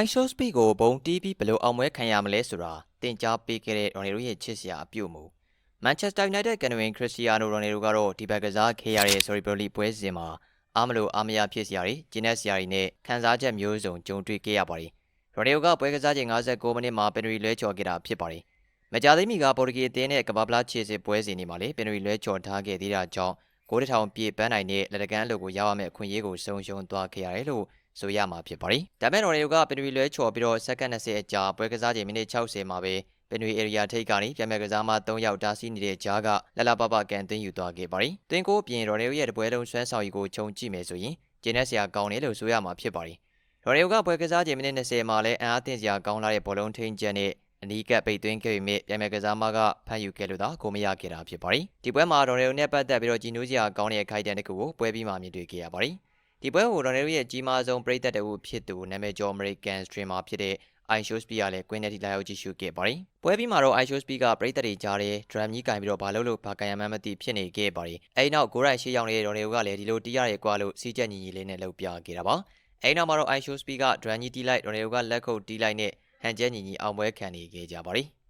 iShow Speed ကိုဘုံတီးပြီးဘယ်လိုအောင်ပွဲခံရမလဲဆိုတာတင် जा ပေးခဲ့တဲ့ရော်နယ်တို့ရဲ့ချစ်စရာအပြုတ်မှုမန်ချက်စတာယူနိုက်တက်ကန်ဝင်ခရစ္စတီယာနိုရော်နယ်တို့ကတော့ဒီဘက်ကစားခဲ့ရတဲ့ Cerebrally ပွဲစဉ်မှာအားမလို့အားမရဖြစ်စရာတွေဂျင်းနဲ့စရာတွေနဲ့ခံစားချက်မျိုးစုံကြုံတွေ့ခဲ့ရပါတယ်ရော်နယ်တို့ကပွဲကစားချိန်59မိနစ်မှာပင်နရီလွဲချော်ခဲ့တာဖြစ်ပါတယ်မကြသေးမီကပေါ်တူဂီအသင်းနဲ့ကဘာပလာချေစစ်ပွဲစဉ်တွေမှာလည်းပင်နရီလွဲချော်ထားခဲ့သေးတာကြောင့်ကိုးတထောင်ပြည့်ပန်းနိုင်တဲ့လက်တကန်းအလုပ်ကိုရရမယ့်အခွင့်အရေးကိုဆုံးရှုံးသွားခဲ့ရတယ်လို့ ဆိုရမှာဖြစ်ပါတယ်။ဒါပေမဲ့ရော်ရီယိုကပင်နရီလွဲချော်ပြီးတော့စက္ကန့်20အကြာပွဲကစားချိန်မိနစ်60မှာပဲပင်နရီ area ထိပ်ကနေပြန်မဲ့ကစားမ3ယောက်တားဆီးနေတဲ့ကြားကလလပပကန်တင်းယူသွားခဲ့ပါတယ်။တင်းကိုအပြင်ရော်ရီယိုရဲ့တပွဲလုံးဆွမ်းဆောင်ရီကိုခြုံကြည့်မယ်ဆိုရင်ဂျင်းနဲ့ဆရာကောင်းတယ်လို့ဆိုရမှာဖြစ်ပါတယ်။ရော်ရီယိုကပွဲကစားချိန်မိနစ်20မှာလည်းအင်အားတင်စရာကောင်းလာတဲ့ဘောလုံးထိန်ချက်နဲ့အနီးကပ်ပိတ်သွင်းခဲ့ပေမဲ့ပြန်မဲ့ကစားမကဖန်ယူခဲ့လို့သာကိုမရခဲ့တာဖြစ်ပါတယ်။ဒီပွဲမှာဒေါ်နယ်ယိုနဲ့ပတ်သက်ပြီးတော့ဂျီနူးစရာကောင်းတဲ့အခိုက်အတန့်တစ်ခုကိုပွဲပြီးမှမြင်တွေ့ခဲ့ရပါတယ်။ ဒီပွဲကိုဒေါ်နယ်ယိုရဲ့ကြီးမားဆုံးပရိသတ်တအုပ်ဖြစ်သူနာမည်ကျော်အမေရိကန်စထရီမာဖြစ်တဲ့ iShowspeed ကလည်းကွင်းနဲ့ထိလာရောက်ကြည့်ရှုခဲ့ပါတယ်။ပွဲပြီးမှာတော့ iShowspeed ကပရိသတ်တွေကြားထဲ drum ကြီးကင်ပြီးတော့ဘာလို့လို့ဘာကန်ရမှန်းမသိဖြစ်နေခဲ့ပါတယ်။အဲဒီနောက်ကိုရိုက်ရှေ့ရောက်နေတဲ့ဒေါ်နယ်ယိုကလည်းဒီလိုတီးရတယ်ကွာလို့စီးချက်ညီညီလေးနဲ့လှုပ်ပြခဲ့တာပါ။အဲဒီနောက်မှာတော့ iShowspeed က drum ကြီးတီးလိုက်ဒေါ်နယ်ယိုကလက်ခုပ်တီးလိုက်နဲ့ဟန်ကျဲညီညီအောင်ပွဲခံနေခဲ့ကြပါတယ်။